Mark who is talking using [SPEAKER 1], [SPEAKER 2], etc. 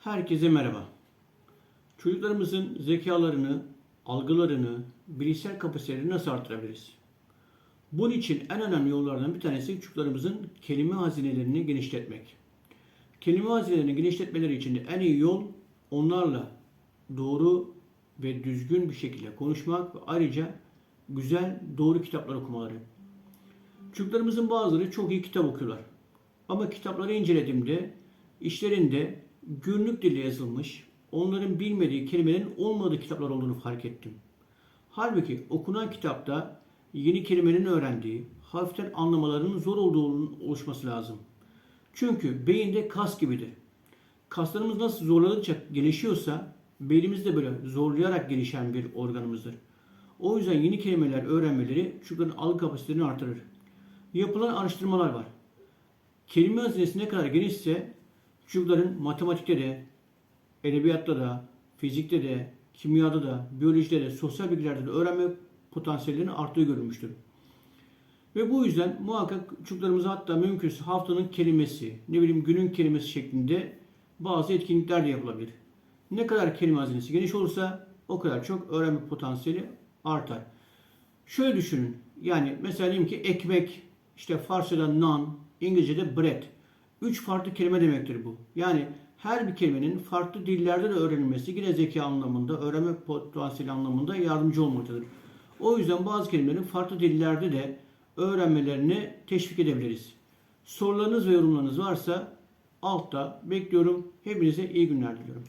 [SPEAKER 1] Herkese merhaba. Çocuklarımızın zekalarını, algılarını, bilişsel kapasitelerini nasıl artırabiliriz? Bunun için en önemli yollardan bir tanesi çocuklarımızın kelime hazinelerini genişletmek. Kelime hazinelerini genişletmeleri için de en iyi yol onlarla doğru ve düzgün bir şekilde konuşmak ve ayrıca güzel, doğru kitaplar okumaları. Çocuklarımızın bazıları çok iyi kitap okuyorlar. Ama kitapları incelediğimde işlerinde günlük dille yazılmış, onların bilmediği kelimelerin olmadığı kitaplar olduğunu fark ettim. Halbuki okunan kitapta yeni kelimelerin öğrendiği, hafiften anlamalarının zor olduğunun oluşması lazım. Çünkü beyinde kas gibidir. Kaslarımız nasıl zorladıkça gelişiyorsa beynimiz de böyle zorlayarak gelişen bir organımızdır. O yüzden yeni kelimeler öğrenmeleri çocukların algı kapasitelerini artırır. Yapılan araştırmalar var. Kelime hazinesi ne kadar genişse çocukların matematikte de, edebiyatta da, fizikte de, kimyada da, biyolojide de, sosyal bilgilerde de öğrenme potansiyellerinin arttığı görülmüştür. Ve bu yüzden muhakkak çocuklarımıza hatta mümkünse haftanın kelimesi, ne bileyim günün kelimesi şeklinde bazı etkinlikler de yapılabilir. Ne kadar kelime hazinesi geniş olursa o kadar çok öğrenme potansiyeli artar. Şöyle düşünün. Yani mesela diyelim ki ekmek, işte Farsça'da nan, İngilizce'de bread. Üç farklı kelime demektir bu. Yani her bir kelimenin farklı dillerde de öğrenilmesi yine zeka anlamında, öğrenme potansiyeli anlamında yardımcı olmaktadır. O yüzden bazı kelimelerin farklı dillerde de öğrenmelerini teşvik edebiliriz. Sorularınız ve yorumlarınız varsa altta bekliyorum. Hepinize iyi günler diliyorum.